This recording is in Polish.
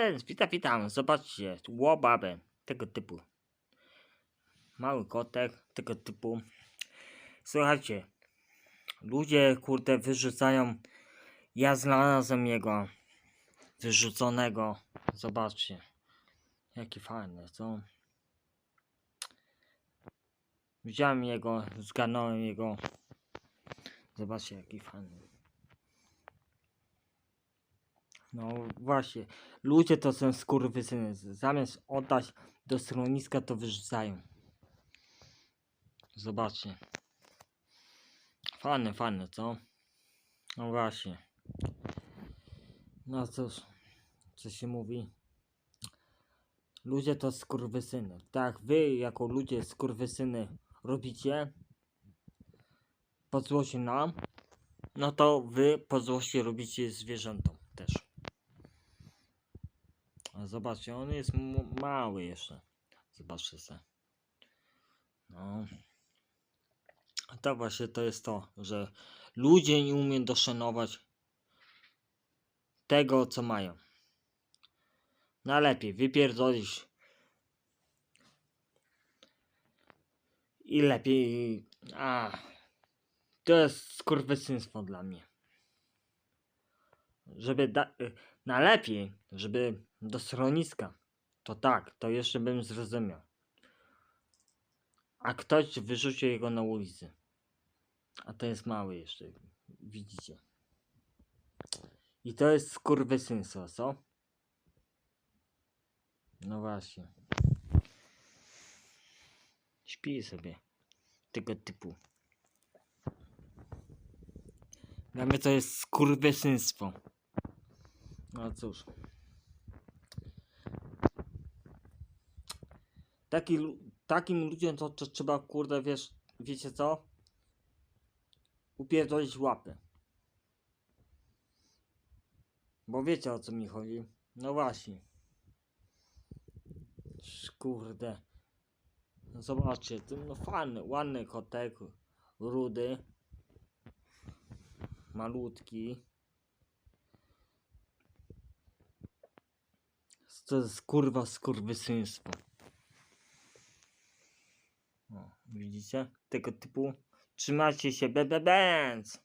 Więc witam, witam. Zobaczcie, łobabę tego typu. Mały kotek tego typu. Słuchajcie, ludzie kurde wyrzucają. Ja znalazłem jego wyrzuconego. Zobaczcie, jaki fajny, co? Widziałem jego, zgarnąłem jego. Zobaczcie, jaki fajny. No właśnie, ludzie to są skurwysyny. Zamiast oddać do schroniska, to wyrzucają. Zobaczcie. Fajne, fajne, co? No właśnie. No cóż, co się mówi? Ludzie to skurwysyny. Tak, wy jako ludzie skurwysyny robicie po złości nam, no to wy po złości robicie zwierzętom też. Zobaczcie, on jest mały jeszcze. Zobaczcie se. No. To właśnie to jest to, że ludzie nie umieją doszanować tego, co mają. Najlepiej wypierdolić i lepiej... A, to jest skurwysyństwo dla mnie. Żeby da... y, najlepiej, żeby do schroniska, to tak, to jeszcze bym zrozumiał. A ktoś wyrzucił jego na ulicy. A to jest mały jeszcze, widzicie. I to jest skurwysyństwo, co? No właśnie. Śpi sobie. Tego typu. Dla mnie to jest skurwysyństwo. No cóż. Taki, takim ludziom to, to trzeba, kurde, wiesz, wiecie co? Upierdolić łapy. Bo wiecie o co mi chodzi. No właśnie. Kurde. Zobaczcie, to no fajny, ładny kotek. Rudy. Malutki. To jest kurwa skurwysyństwo. O, widzicie? Tego typu. Trzymajcie się, be, be, bęc.